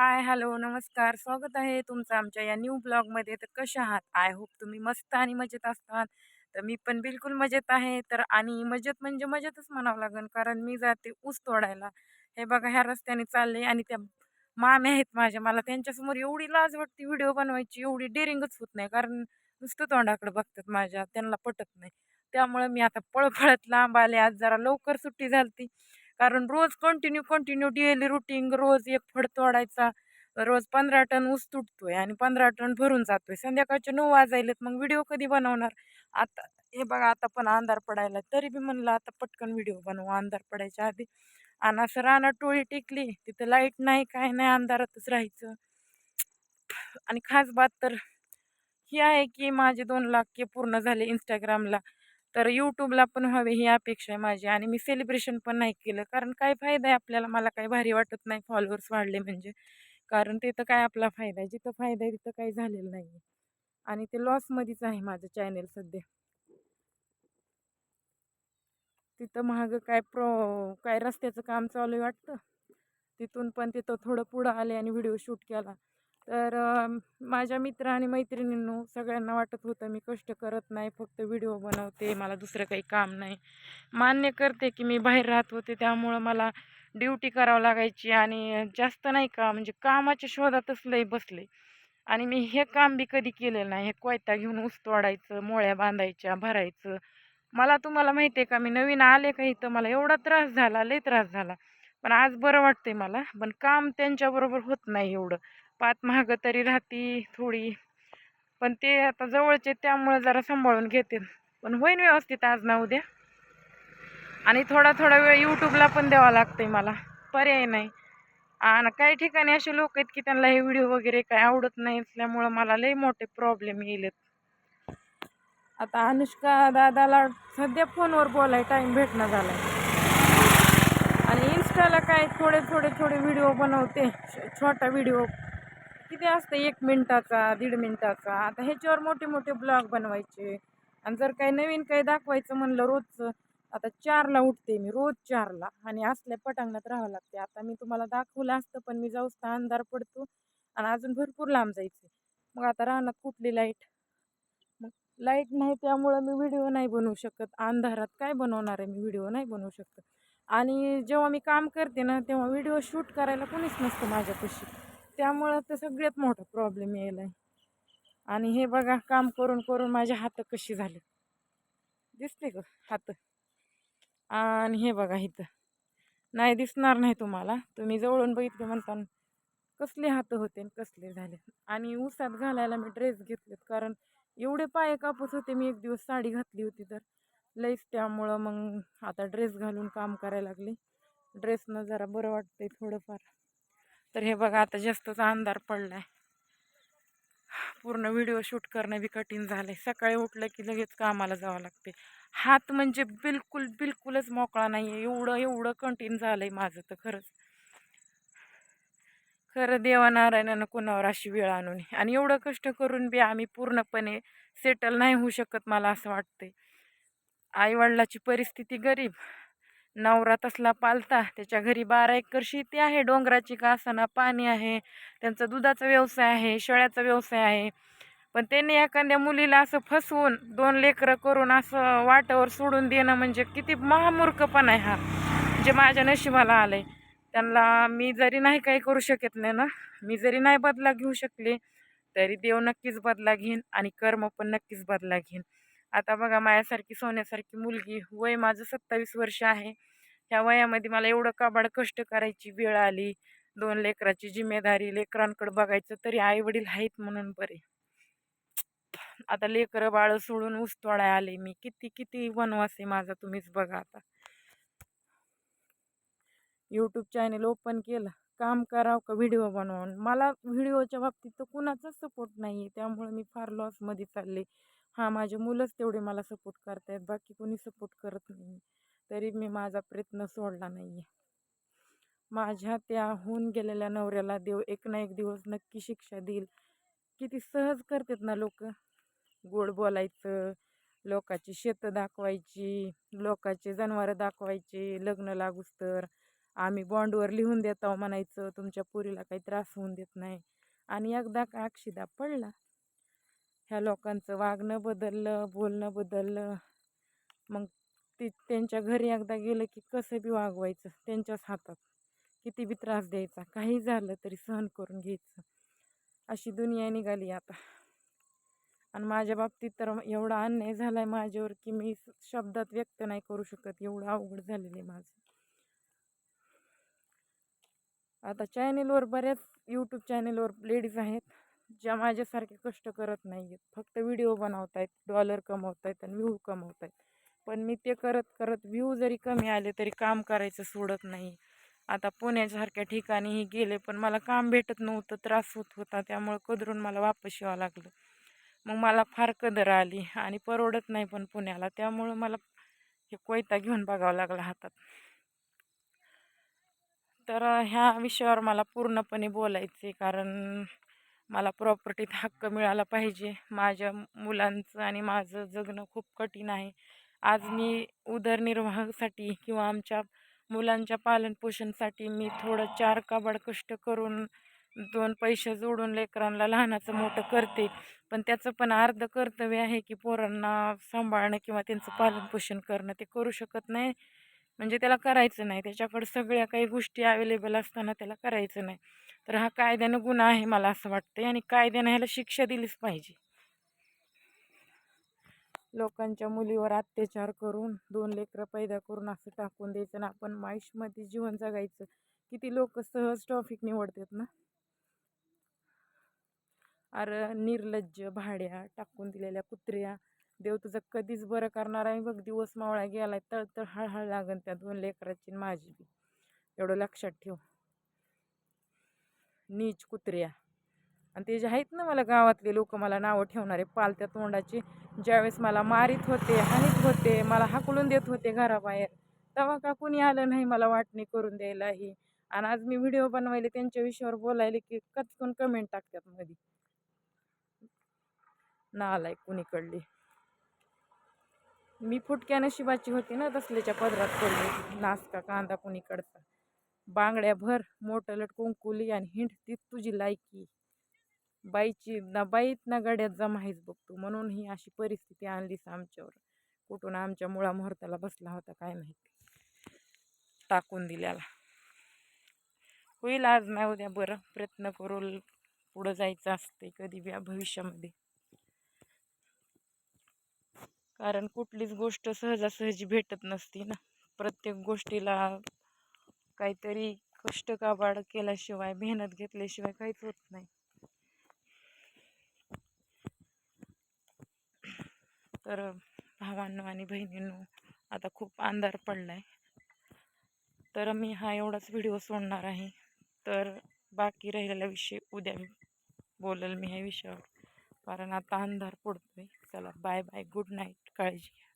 Hi hello नमस्कार. स्वागत आहे तुमचं आमच्या या न्यू ब्लॉगमध्ये. तर कशा आहात? आय होप तुम्ही मस्त आणि मजेत असतात. तर मी पण बिलकुल मजेत आहे. तर आणि मजेत म्हणजे मजेतच म्हणावं लागेल कारण मी जाते ऊस तोडायला. हे बघा ह्या रस्त्याने चालले आणि त्या मामे आहेत माझ्या. मला त्यांच्यासमोर एवढी लाज वाटते व्हिडिओ बनवायची. एवढी डेअरिंगच होत नाही कारण नुसतं तोंडाकडे बघतात माझ्या. त्यांना पटत नाही. त्यामुळे मी आता पळपळत लांब आले. आज जरा लवकर सुट्टी झाली कारण रोज कंटिन्यू कंटिन्यू डेली रुटीन रोज एक फड तोडायचा. रोज पंधरा टन ऊस तुटतोय आणि पंधरा टन भरून जातोय. संध्याकाळचे नऊ वाजायलेत मग व्हिडिओ कधी बनवणार? आता हे बघा आता पण अंधार पडायला. तरी बी म्हणलं आता पटकन व्हिडिओ बनवू. अंधार पडायच्या आधी. आणि असं रानात टोळी टिकली तिथं लाइट नाही काय नाही अंधारातच राहायचं. आणि खास बात तर ही आहे की माझे दोन लाख के पूर्ण झाले इंस्टाग्रामला तर यूट्यूबला पण व्हावे ही अपेक्षा आहे माझी आणि मी सेलिब्रेशन पण नाही केलं. कारण काय फायदा आहे आपल्याला? मला काही भारी वाटत नाही फॉलोअर्स वाढले म्हणजे. कारण तिथं काय आपला फायदा आहे? जिथं फायदा आहे तिथं काही झालेलं नाही आहे. आणि ते लॉसमध्येच आहे माझं चॅनेल सध्या. तिथं महाग काय प्रो काय रस्त्याचं काम चालू आहे वाटतं? तिथून पण तिथं थोडं पुढं आले आणि व्हिडिओ शूट केला. तर माझ्या मित्र आणि मैत्रिणींनो सगळ्यांना वाटत होतं मी कष्ट करत नाही फक्त व्हिडिओ बनवते मला दुसरं काही काम नाही. मान्य करते की मी बाहेर राहत होते त्यामुळं मला ड्युटी करावं लागायची आणि जास्त नाही का म्हणजे कामाच्या शोधातच लई बसले. आणि मी हे काम बी कधी केलेलं नाही हे कोयता घेऊन ऊस तोडायचं मोळ्या बांधायच्या भरायचं. मला तुम्हाला माहिती आहे का मी नवीन आले का इथं मला एवढा त्रास झाला लई त्रास झाला. पण आज बरं वाटतंय मला पण काम त्यांच्याबरोबर होत नाही एवढं. पात महाग तरी राहती थोडी. पण ते आता जवळचे त्यामुळे जरा सांभाळून घेते. पण होईन व्यवस्थित आज ना उद्या. आणि थोडा थोडा वेळ यूट्यूबला पण द्यावा लागते मला. पर्याय नाही. आणि काही ठिकाणी असे लोक आहेत की त्यांना हे व्हिडिओ वगैरे काही आवडत नाही असल्यामुळं मला लई मोठे प्रॉब्लेम येलेत आता अनुष्का दादाला सध्या फोनवर बोलाय टाईम भेटणं झाला आणि इन्स्टाला काय थोडे थोडे थोडे व्हिडिओ बनवते. छोटा व्हिडिओ. किती असतं एक मिनटाचा दीड मिनटाचा? आता ह्याच्यावर मोठे मोठे ब्लॉग बनवायचे. आणि जर काही नवीन काही दाखवायचं म्हणलं रोजचं आता चारला उठते मी रोज चारला. आणि असल्या पटांगणात राहावं लागते. आता मी तुम्हाला दाखवलं असतं पण मी जाऊच तर अंधार पडतो आणि अजून भरपूर लांब जायचे मग आता राहणार कुठली लाइट? मग लाइट नाही त्यामुळं मी व्हिडिओ नाही बनवू शकत. अंधारात काय बनवणार आहे मी? व्हिडिओ नाही बनवू शकत. आणि जेव्हा मी काम करते ना तेव्हा व्हिडिओ शूट करायला कोणीच नसतं माझ्यापाशी. त्यामुळं तर सगळ्यात मोठा प्रॉब्लेम यायला आहे आणि हे बघा काम करून करून माझे हात कशी झाले. दिसते का? हात. आणि हे बघा इथं. नाही दिसणार नाही तुम्हाला. तुम्ही जवळून बघितले म्हणता कसले हात होते कसले झाले. आणि ऊसात घालायला मी ड्रेस घेतलेत. कारण एवढे पाय कापूस होते मी एक दिवस साडी घातली होती तर. लईच त्यामुळं मग आता ड्रेस घालून काम करायला लागले. ड्रेसनं जरा बरं वाटतंय थोडंफार. तर हे बघा आता जास्तच अंधार पडलाय. पूर्ण व्हिडिओ शूट करणं बी कठीण झालंय. सकाळी उठलं की लगेच कामाला जावं लागते हात म्हणजे बिलकुल बिलकुलच मोकळा नाही आहे एवढं एवढं कठीण झालंय माझं तर खरंच. खरं देवानारायणानं कुणावर अशी वेळ आणून आणि एवढं कष्ट करून बी आम्ही पूर्णपणे सेटल नाही होऊ शकत मला असं वाटतंय. आईवडिलाची परिस्थिती गरीब. नवरा तसला पालता त्याच्या घरी बारा एकर शेती आहे डोंगराची कासना पाणी आहे त्यांचा दुधाचा व्यवसाय आहे शेळ्याचा व्यवसाय आहे. पण त्यांनी एखाद्या मुलीला असं फसवून दोन लेकरं करून असं वाटावर सोडून देणं म्हणजे किती महामूर्खपणा आहे हा. जे माझ्या नशिबाला आलं आहे त्यांना मी जरी नाही काही करू शकत नाही ना मी जरी नाही बदला घेऊ शकले तरी देव नक्कीच बदला घेईन आणि कर्म पण नक्कीच बदला घेईन. आता बघा माझ्यासारखी सोन्यासारखी मुलगी वय माझं सत्तावीस वर्ष आहे. ह्या वयामध्ये मला एवढं काबाड कष्ट करायची वेळ आली. दोन लेकराची जिम्मेदारी लेकरांकडे बघायचं तरी आई वडील आहेत म्हणून बरे. आता लेकरं बाळ सोडून ऊस आले मी. किती किती वनवास आहे माझा तुम्हीच बघा आता. यूट्यूब चॅनल ओपन केलं. काम करावं का व्हिडिओ बनवून मला व्हिडिओच्या बाबतीत तर कुणाचाच सपोर्ट नाही आहे त्यामुळे मी फार लॉसमध्ये चालले. हां माझे मुलंच तेवढे मला सपोर्ट करतायत. बाकी कोणी सपोर्ट करत नाही तरी मी माझा प्रयत्न सोडला नाही आहे माझ्या त्या होऊन गेलेल्या नवऱ्याला देव एक ना एक दिवस नक्की शिक्षा देईल. किती सहज करतात ना लोक. गोड बोलायचं लोकाची शेतं दाखवायची लोकाचे जनावरं दाखवायची लग्न लागूच तर. आम्ही बॉन्डवर लिहून देतो म्हणायचं तुमच्या पुरीला काही त्रास होऊन देत नाही. आणि एकदा का अक्षिदा पडला ह्या लोकांचं वागणं बदललं बोलणं बदललं. मग ते त्यांच्या घरी एकदा गेलं की कसं बी वागवायचं त्यांच्याच हातात. किती बी त्रास द्यायचा काही झालं तरी सहन करून घ्यायचं. अशी दुनिया निघाली आता. आणि माझ्या बाबतीत तर एवढा अन्याय झाला आहे माझ्यावर की मी शब्दात व्यक्त नाही करू शकत एवढं अवघड झालेलं आहे माझं. आता चॅनेलवर बऱ्याच यूट्यूब चॅनेलवर लेडीज आहेत. ज्या माझ्यासारखे कष्ट करत नाही आहेत फक्त व्हिडिओ बनवत आहेत डॉलर कमवत आहेत आणि व्ह्यू कमवत आहेत पण मी ते करत करत व्ह्यू जरी कमी आले तरी काम करायचं सोडत नाही. आता पुण्यासारख्या ठिकाणीही गेले पण मला काम भेटत नव्हतं त्रास होत होता. त्यामुळं कदरून मला वापस यावं लागलं. मग मला फार कदर आली आणि परवडत नाही पण पुण्याला. त्यामुळं मला हे कोयता घेऊन बघावं लागला हातात. तर ह्या विषयावर मला पूर्णपणे बोलायचे कारण मला प्रॉपर्टीत हक्क मिळाला पाहिजे. माझ्या मुलांचं आणि माझं जगणं खूप कठीण आहे. आज मी उदरनिर्वाहासाठी किंवा आमच्या मुलांच्या पालनपोषणसाठी मी थोडं चार काबाड कष्ट करून दोन पैसे जोडून लेकरांना लहानाचं मोठं करते. पण त्याचं पण अर्ध कर्तव्य आहे की पोरांना सांभाळणं किंवा त्यांचं पालनपोषण करणं. ते करू शकत नाही. म्हणजे त्याला करायचं नाही. त्याच्याकडं सगळ्या काही गोष्टी अवेलेबल असताना त्याला करायचं नाही. तर हा कायद्यानं गुन्हा आहे मला असं वाटतं आणि कायद्यानं ह्याला शिक्षा दिलीच पाहिजे. लोकांच्या मुलीवर अत्याचार करून दोन लेकरं पैदा करून असं टाकून द्यायचं ना आपण माईशमध्ये जीवन जगायचं. किती लोक सहज टॉपिक निवडतात ना? अरे निर्लज्ज भाड्या टाकून दिलेल्या कुत्र्या. देव तुझं कधीच बरं करणार आहे बघ दिवस मावळा गेलाय तळतळ हळहळ लागन त्या दोन लेकराची माझी बी. एवढं लक्षात ठेव. नीच कुत्र्या. आणि ते जे आहेत ना मला गावातले लोक मला नावं ठेवणारे पालत्या तोंडाची ज्यावेळेस मला मारित होते हानीत होते मला हाकलून देत होते घराबाहेर तेव्हा का कुणी आलं नाही मला वाटणी करून द्यायलाही? आणि आज मी व्हिडिओ बनवायले त्यांच्या विषयावर बोलायले की कचकून कमेंट टाकतात मध्ये ना आलाय कुणीकडली. मी फुटक्या नशिबाची होती ना तसल्याच्या पदरात पडली. नासका कांदा कुणीकडचा? बांगड्या भर मोठं लटकून कुंकुली आणि हिंड ती तुझी लायकी. बाईची ना बाईत ना गड्यात जमाहीच बघतो म्हणून ही अशी परिस्थिती आणलीस आमच्यावर. कुठून आमच्या मुळा मुहूर्ताला बसला होता काय माहिती. टाकून दिल्याला. होईल आज नाही उद्या बरं. प्रयत्न करू पुढं जायचं असते कधी बी भविष्यामध्ये. कारण कुठलीच गोष्ट सहजासहजी भेटत नसती ना. प्रत्येक गोष्टीला काहीतरी कष्ट काबाड केल्याशिवाय मेहनत घेतल्याशिवाय काहीच होत नाही. तर भावांनो आणि बहिणींनो आता खूप अंधार पडला आहे तर मी हा एवढाच व्हिडिओ सोडणार आहे. तर बाकी राहिलेला विषय उद्या बोलेल मी ह्या विषयावर. कारण आता अंधार पडतोय. चला बाय बाय गुड नाईट काळजी घ्या.